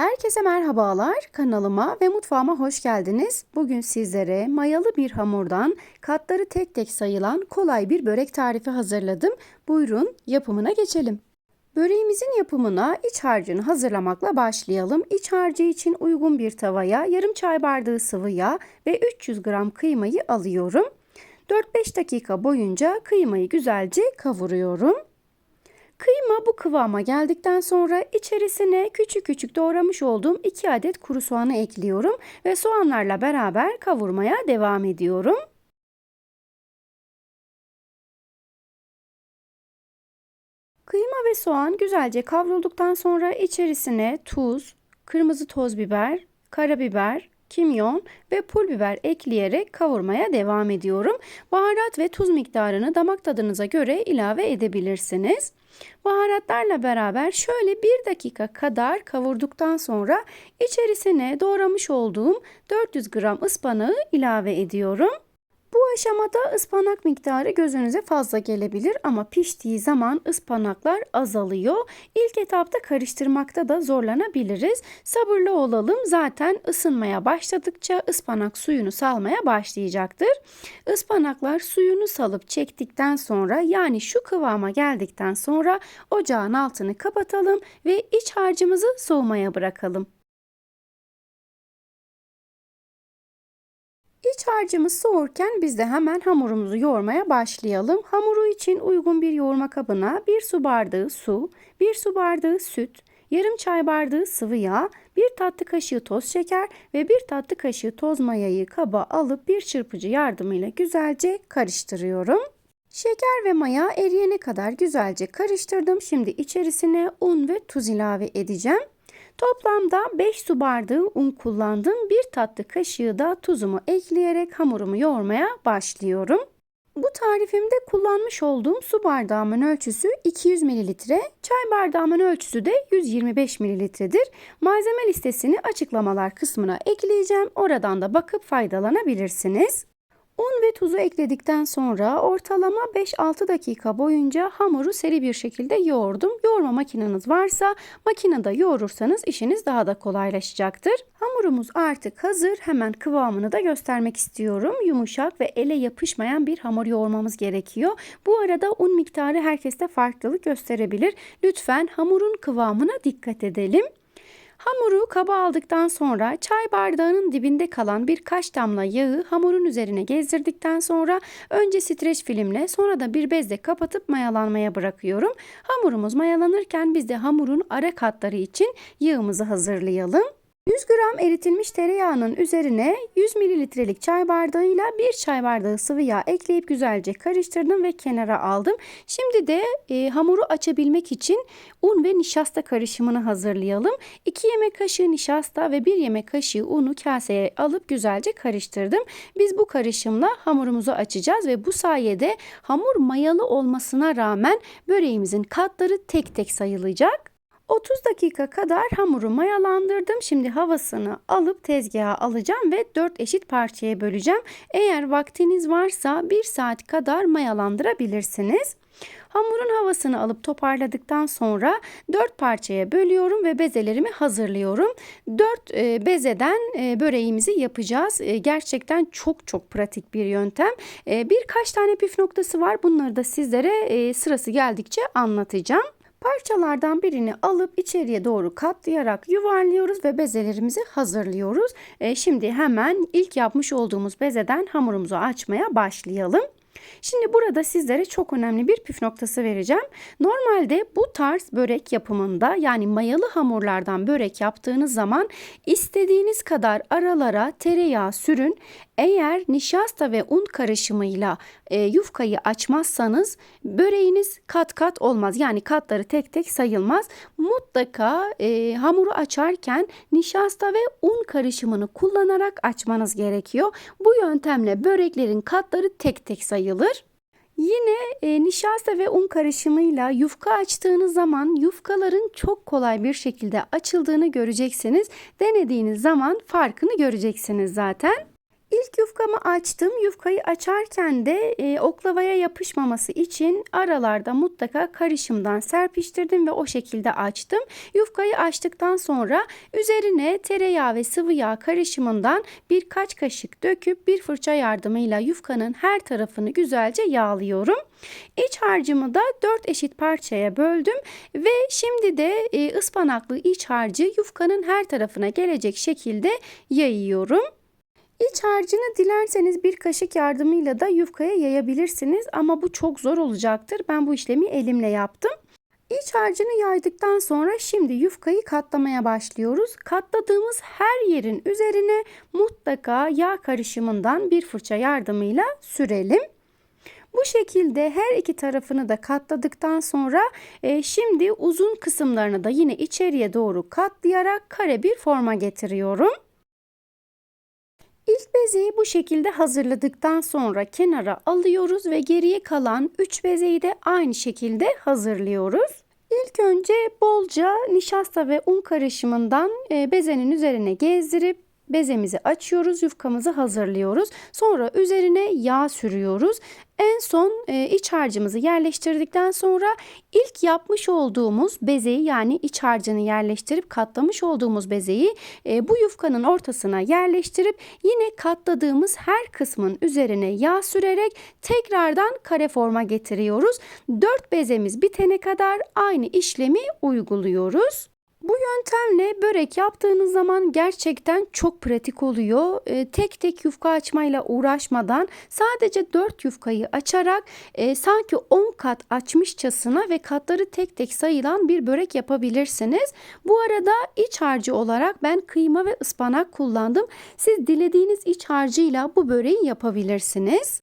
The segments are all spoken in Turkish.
Herkese merhabalar. Kanalıma ve mutfağıma hoş geldiniz. Bugün sizlere mayalı bir hamurdan katları tek tek sayılan kolay bir börek tarifi hazırladım. Buyurun yapımına geçelim. Böreğimizin yapımına iç harcını hazırlamakla başlayalım. İç harcı için uygun bir tavaya yarım çay bardağı sıvı yağ ve 300 gram kıymayı alıyorum. 4-5 dakika boyunca kıymayı güzelce kavuruyorum. Kıyma bu kıvama geldikten sonra içerisine küçük küçük doğramış olduğum 2 adet kuru soğanı ekliyorum ve soğanlarla beraber kavurmaya devam ediyorum. Kıyma ve soğan güzelce kavrulduktan sonra içerisine tuz, kırmızı toz biber, karabiber, kimyon ve pul biber ekleyerek kavurmaya devam ediyorum. Baharat ve tuz miktarını damak tadınıza göre ilave edebilirsiniz. Baharatlarla beraber şöyle bir dakika kadar kavurduktan sonra içerisine doğramış olduğum 400 gram ıspanağı ilave ediyorum. Bu aşamada ıspanak miktarı gözünüze fazla gelebilir ama piştiği zaman ıspanaklar azalıyor. İlk etapta karıştırmakta da zorlanabiliriz. Sabırlı olalım. Zaten ısınmaya başladıkça ıspanak suyunu salmaya başlayacaktır. Ispanaklar suyunu salıp çektikten sonra yani şu kıvama geldikten sonra ocağın altını kapatalım ve iç harcımızı soğumaya bırakalım. İç harcımız soğurken biz de hemen hamurumuzu yoğurmaya başlayalım. Hamuru için uygun bir yoğurma kabına 1 su bardağı su, 1 su bardağı süt, yarım çay bardağı sıvı yağ, 1 tatlı kaşığı toz şeker ve 1 tatlı kaşığı toz mayayı kaba alıp bir çırpıcı yardımıyla güzelce karıştırıyorum. Şeker ve maya eriyene kadar güzelce karıştırdım. Şimdi içerisine un ve tuz ilave edeceğim. Toplamda 5 su bardağı un kullandım. Bir tatlı kaşığı da tuzumu ekleyerek hamurumu yoğurmaya başlıyorum. Bu tarifimde kullanmış olduğum su bardağımın ölçüsü 200 ml, çay bardağımın ölçüsü de 125 ml'dir. Malzeme listesini açıklamalar kısmına ekleyeceğim. Oradan da bakıp faydalanabilirsiniz. Un ve tuzu ekledikten sonra ortalama 5-6 dakika boyunca hamuru seri bir şekilde yoğurdum. Yoğurma makineniz varsa makinede yoğurursanız işiniz daha da kolaylaşacaktır. Hamurumuz artık hazır. Hemen kıvamını da göstermek istiyorum. Yumuşak ve ele yapışmayan bir hamur yoğurmamız gerekiyor. Bu arada un miktarı herkeste farklılık gösterebilir. Lütfen hamurun kıvamına dikkat edelim. Hamuru kaba aldıktan sonra çay bardağının dibinde kalan birkaç damla yağı hamurun üzerine gezdirdikten sonra önce streç filmle sonra da bir bezle kapatıp mayalanmaya bırakıyorum. Hamurumuz mayalanırken biz de hamurun ara katları için yağımızı hazırlayalım. 100 gram eritilmiş tereyağının üzerine 100 mililitrelik çay bardağıyla bir çay bardağı sıvı yağ ekleyip güzelce karıştırdım ve kenara aldım. Şimdi de e, hamuru açabilmek için un ve nişasta karışımını hazırlayalım. 2 yemek kaşığı nişasta ve 1 yemek kaşığı unu kaseye alıp güzelce karıştırdım. Biz bu karışımla hamurumuzu açacağız ve bu sayede hamur mayalı olmasına rağmen böreğimizin katları tek tek sayılacak. 30 dakika kadar hamuru mayalandırdım. Şimdi havasını alıp tezgaha alacağım ve 4 eşit parçaya böleceğim. Eğer vaktiniz varsa 1 saat kadar mayalandırabilirsiniz. Hamurun havasını alıp toparladıktan sonra 4 parçaya bölüyorum ve bezelerimi hazırlıyorum. 4 e, bezeden e, böreğimizi yapacağız. E, gerçekten çok çok pratik bir yöntem. Birkaç tane püf noktası var. Bunları da sizlere sırası geldikçe anlatacağım. Parçalardan birini alıp içeriye doğru katlayarak yuvarlıyoruz ve bezelerimizi hazırlıyoruz. E, şimdi hemen ilk yapmış olduğumuz bezeden hamurumuzu açmaya başlayalım. Şimdi burada sizlere çok önemli bir püf noktası vereceğim. Normalde bu tarz börek yapımında yani mayalı hamurlardan börek yaptığınız zaman istediğiniz kadar aralara tereyağı sürün. Eğer nişasta ve un karışımıyla e, yufkayı açmazsanız böreğiniz kat kat olmaz. Yani katları tek tek sayılmaz. Mutlaka e, hamuru açarken nişasta ve un karışımını kullanarak açmanız gerekiyor. Bu yöntemle böreklerin katları tek tek sayılır. Yine e, nişasta ve un karışımıyla yufka açtığınız zaman yufkaların çok kolay bir şekilde açıldığını göreceksiniz. Denediğiniz zaman farkını göreceksiniz zaten. İlk yufkamı açtım. Yufkayı açarken de e, oklavaya yapışmaması için aralarda mutlaka karışımdan serpiştirdim ve o şekilde açtım. Yufkayı açtıktan sonra üzerine tereyağı ve sıvı yağ karışımından birkaç kaşık döküp bir fırça yardımıyla yufkanın her tarafını güzelce yağlıyorum. İç harcımı da 4 eşit parçaya böldüm ve şimdi de e, ıspanaklı iç harcı yufkanın her tarafına gelecek şekilde yayıyorum. İç harcını dilerseniz bir kaşık yardımıyla da yufkaya yayabilirsiniz ama bu çok zor olacaktır. Ben bu işlemi elimle yaptım. İç harcını yaydıktan sonra şimdi yufkayı katlamaya başlıyoruz. Katladığımız her yerin üzerine mutlaka yağ karışımından bir fırça yardımıyla sürelim. Bu şekilde her iki tarafını da katladıktan sonra e, şimdi uzun kısımlarını da yine içeriye doğru katlayarak kare bir forma getiriyorum. İlk bezeyi bu şekilde hazırladıktan sonra kenara alıyoruz ve geriye kalan 3 bezeyi de aynı şekilde hazırlıyoruz. İlk önce bolca nişasta ve un karışımından e, bezenin üzerine gezdirip bezemizi açıyoruz, yufkamızı hazırlıyoruz. Sonra üzerine yağ sürüyoruz. En son e, iç harcımızı yerleştirdikten sonra ilk yapmış olduğumuz bezeyi yani iç harcını yerleştirip katlamış olduğumuz bezeyi e, bu yufkanın ortasına yerleştirip yine katladığımız her kısmın üzerine yağ sürerek tekrardan kare forma getiriyoruz. 4 bezemiz bitene kadar aynı işlemi uyguluyoruz. Bu yöntemle börek yaptığınız zaman gerçekten çok pratik oluyor. E, tek tek yufka açmayla uğraşmadan sadece 4 yufkayı açarak e, sanki 10 kat açmışçasına ve katları tek tek sayılan bir börek yapabilirsiniz. Bu arada iç harcı olarak ben kıyma ve ıspanak kullandım. Siz dilediğiniz iç harcıyla bu böreği yapabilirsiniz.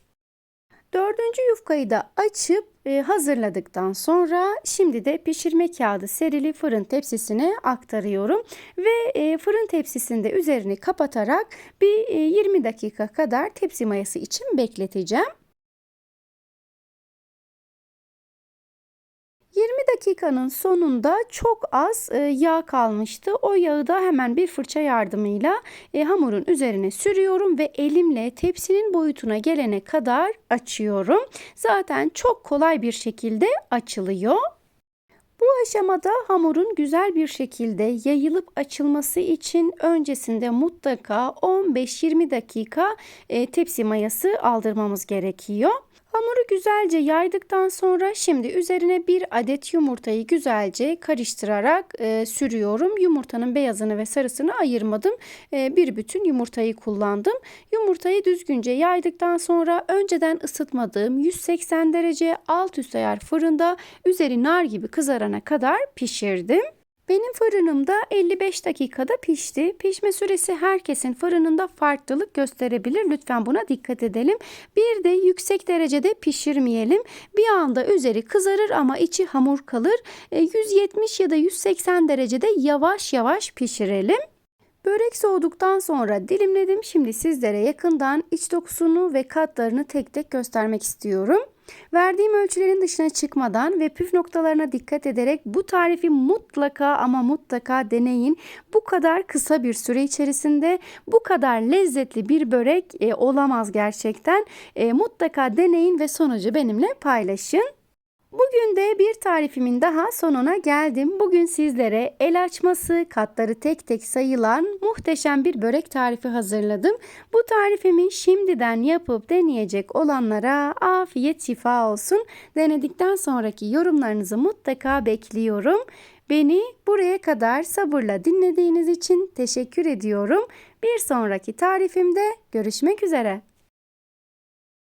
Dördüncü yufkayı da açıp e, hazırladıktan sonra şimdi de pişirme kağıdı serili fırın tepsisine aktarıyorum. Ve e, fırın tepsisinde üzerini kapatarak bir e, 20 dakika kadar tepsi mayası için bekleteceğim. 20 dakikanın sonunda çok az e, yağ kalmıştı. O yağı da hemen bir fırça yardımıyla e, hamurun üzerine sürüyorum ve elimle tepsinin boyutuna gelene kadar açıyorum. Zaten çok kolay bir şekilde açılıyor. Bu aşamada hamurun güzel bir şekilde yayılıp açılması için öncesinde mutlaka 15-20 dakika e, tepsi mayası aldırmamız gerekiyor. Hamuru güzelce yaydıktan sonra şimdi üzerine bir adet yumurtayı güzelce karıştırarak e, sürüyorum. Yumurtanın beyazını ve sarısını ayırmadım. E, bir bütün yumurtayı kullandım. Yumurtayı düzgünce yaydıktan sonra önceden ısıtmadığım 180 derece alt üst ayar fırında üzeri nar gibi kızarana kadar pişirdim. Benim fırınımda 55 dakikada pişti. Pişme süresi herkesin fırınında farklılık gösterebilir. Lütfen buna dikkat edelim. Bir de yüksek derecede pişirmeyelim. Bir anda üzeri kızarır ama içi hamur kalır. 170 e, ya da 180 derecede yavaş yavaş pişirelim. Börek soğuduktan sonra dilimledim. Şimdi sizlere yakından iç dokusunu ve katlarını tek tek göstermek istiyorum. Verdiğim ölçülerin dışına çıkmadan ve püf noktalarına dikkat ederek bu tarifi mutlaka ama mutlaka deneyin. Bu kadar kısa bir süre içerisinde bu kadar lezzetli bir börek e, olamaz gerçekten. E, mutlaka deneyin ve sonucu benimle paylaşın. Bugün de bir tarifimin daha sonuna geldim. Bugün sizlere el açması, katları tek tek sayılan muhteşem bir börek tarifi hazırladım. Bu tarifimi şimdiden yapıp deneyecek olanlara afiyet şifa olsun. Denedikten sonraki yorumlarınızı mutlaka bekliyorum. Beni buraya kadar sabırla dinlediğiniz için teşekkür ediyorum. Bir sonraki tarifimde görüşmek üzere.